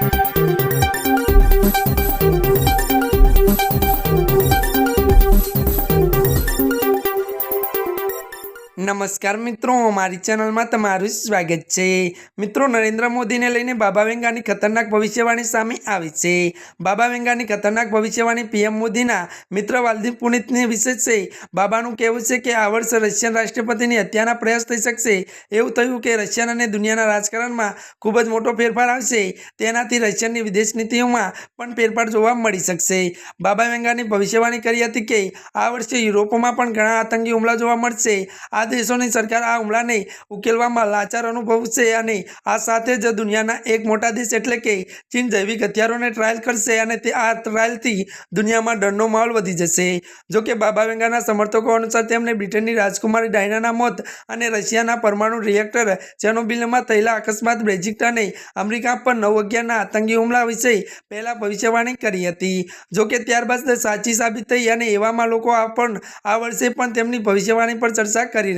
Thank you. નમસ્કાર મિત્રો, મારી ચેનલમાં તમારું સ્વાગત છે. મિત્રો, નરેન્દ્ર મોદીને લઈને બાબા વેંગાની ખતરનાક ભવિષ્યવાણી સામે આવી છે. બાબા વેંગાની ખતરનાક ભવિષ્યવાણી પીએમ મોદીના મિત્ર વાલદીપ પુનિતની વિશે છે. બાબાનું કહેવું છે કે આ વર્ષે રશિયન રાષ્ટ્રપતિની હત્યાના પ્રયાસ થઈ શકશે. એવું થયું કે રશિયન અને દુનિયાના રાજકારણમાં ખૂબ જ મોટો ફેરફાર આવશે. તેનાથી રશિયનની વિદેશ નીતિઓમાં પણ ફેરફાર જોવા મળી શકશે. બાબા વેંગાની ભવિષ્યવાણી કરી હતી કે આ વર્ષે યુરોપમાં પણ ઘણા આતંકી હુમલા જોવા મળશે. આ દેશોની સરકાર આ હુમલાને ઉકેલવામાં લાચાર અનુભવશે અને આ સાથે જ દુનિયાના એક મોટા દેશ એટલે કે ચીન જૈવિક હથિયારોને ટ્રાયલ કરશે અને તે આ ટ્રાયલથી દુનિયામાં ડરનો માહોલ વધી જશે. જોકે બાબા વેંગાના સમર્થકો અનુસાર તેમણે બ્રિટનની રાજકુમારી ડાયનાના મોત અને રશિયાના પરમાણુ રિએક્ટર ચેનોબિલમાં થયેલા અકસ્માત બ્રેજિક્ટ અને અમેરિકા પર નવ અગિયારના આતંકી હુમલા વિશે પહેલાં ભવિષ્યવાણી કરી હતી. જોકે ત્યારબાદ સાચી સાબિત થઈ અને એવામાં લોકો આ પણ આ વર્ષે પણ તેમની ભવિષ્યવાણી પર ચર્ચા કરી